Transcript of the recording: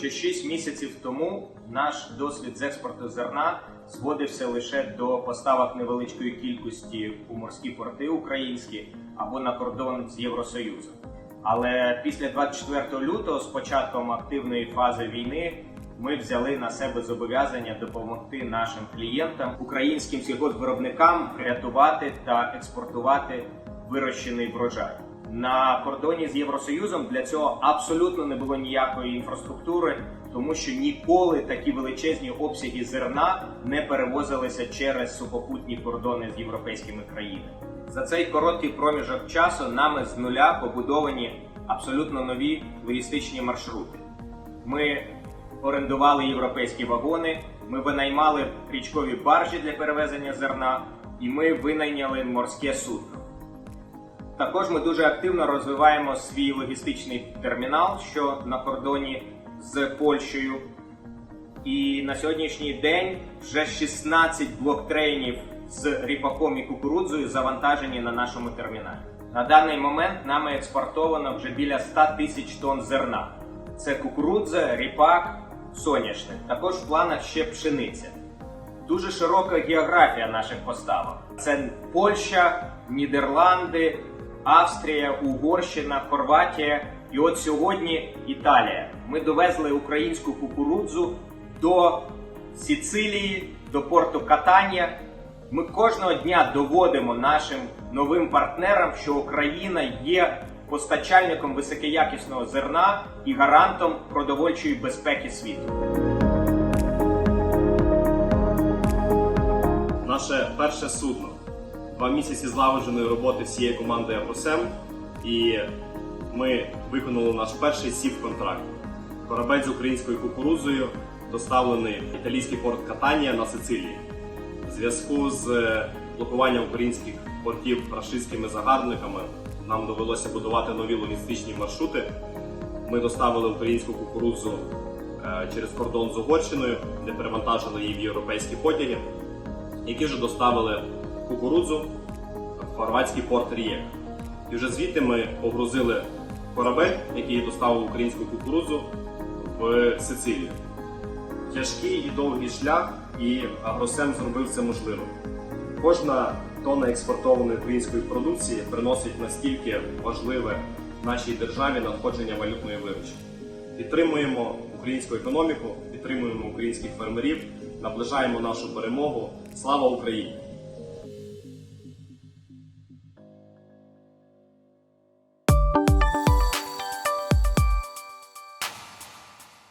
що 6 місяців тому наш досвід з експорту зерна зводився лише до поставок невеличкої кількості у морські порти українські або на кордон з Євросоюзом. Але після 24 лютого, з початком активної фази війни, ми взяли на себе зобов'язання допомогти нашим клієнтам, українським сільгоспвиробникам рятувати та експортувати вирощений врожай. На кордоні з Євросоюзом для цього абсолютно не було ніякої інфраструктури, тому що ніколи такі величезні обсяги зерна не перевозилися через сухопутні кордони з європейськими країнами. За цей короткий проміжок часу нами з нуля побудовані абсолютно нові логістичні маршрути. Ми орендували європейські вагони, ми винаймали річкові баржі для перевезення зерна, і ми винайняли морське судно. Також ми дуже активно розвиваємо свій логістичний термінал, що на кордоні з Польщею. І на сьогоднішній день вже 16 блоктрейнів з ріпаком і кукурудзою завантажені на нашому терміналі. На даний момент нами експортовано вже біля 100 тисяч тонн зерна. Це кукурудза, ріпак, соняшник. Також в планах ще пшениця. Дуже широка географія наших поставок. Це Польща, Нідерланди, Австрія, Угорщина, Хорватія. І от сьогодні Італія. Ми довезли українську кукурудзу до Сіцилії, до порту Катанія. Ми кожного дня доводимо нашим новим партнерам, що Україна є постачальником високоякісного зерна і гарантом продовольчої безпеки світу. Наше перше судно. Два місяці злагодженої роботи всієї команди Апосем, і ми виконали наш перший сів контракт. Корабель з українською кукурудзою доставлений в італійський порт Катанія на Сицилії. В зв'язку з блокуванням українських портів рашистськими загарбниками нам довелося будувати нові логістичні маршрути. Ми доставили українську кукурудзу е, через кордон з Угорщиною, де перевантажили її в європейські потяги які вже доставили кукурудзу хорватський порт Рієк. І вже звідти ми погрузили корабель, який доставив українську кукурудзу в Сицилію. Тяжкий і довгий шлях, і Агросем зробив це можливим. Кожна тонна експортованої української продукції приносить настільки важливе нашій державі надходження валютної виручки. Підтримуємо українську економіку, підтримуємо українських фермерів, наближаємо нашу перемогу. Слава Україні!